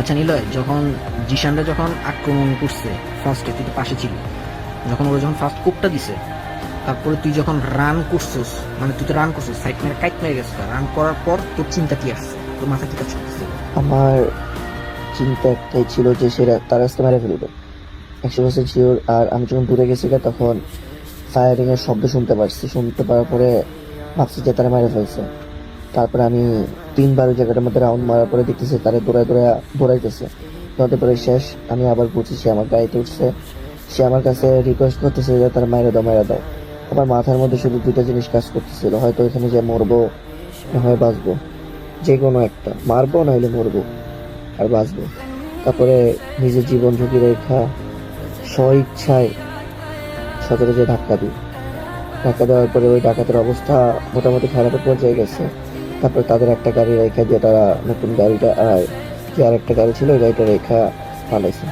আচ্ছা নিলয়, যখন জিশানরা যখন আক্রমণ করছে ফার্স্টে তুই তো পাশে ছিল, যখন ওরা যখন ফার্স্ট কোপটা দিছে, তারপরে তুই যখন রান করছিস মানে তুই তো রান করছিস সাইড মেরে কাইট মেরে গেছিস রান করার পর তোর চিন্তা কি আসছে তোর মাথা কি কাজ করছে আমার চিন্তা একটাই ছিল যে সেরা, তারা আজকে মেরে ফেলবে। একশো পার্সেন্ট শিওর আর আমি যখন দূরে গেছি তখন ফায়ারিং এর শব্দ শুনতে পারছি, শুনতে পারার পরে ভাবছি যে তারা মেরে ফেলছে। তারপরে আমি তিনবার ওই জায়গাটার মধ্যে রাউন্ড মারার পরে দেখতেছি তারা দৌড়ায় দৌড়ায় দৌড়াইতেছে। দৌড়াতে পরে শেষ, আমি আবার বুঝছি সে আমার গাড়িতে উঠছে। সে আমার কাছে রিকোয়েস্ট করতেছে যে, তার মায়েরা দাও মায়েরা দাও। আমার মাথার মধ্যে শুধু দুইটা জিনিস কাজ করতেছিল, হয়তো এখানে যে মরবো, না হয় বাঁচবো। যে কোনো একটা, মারবো না হলে মরবো আর বাঁচবো। তারপরে নিজের জীবন ঝুঁকি রেখা স্ব ইচ্ছায় সতেরো যে ধাক্কা দিই। ধাক্কা দেওয়ার পরে ওই ডাকাতের অবস্থা মোটামুটি খারাপের পর্যায়ে গেছে। তারপর তাদের একটা গাড়ি রেখা যেটা তারা নতুন গাড়িটা যে আর একটা গাড়ি ছিল, ওই গাড়িটা রেখা পালাইছে।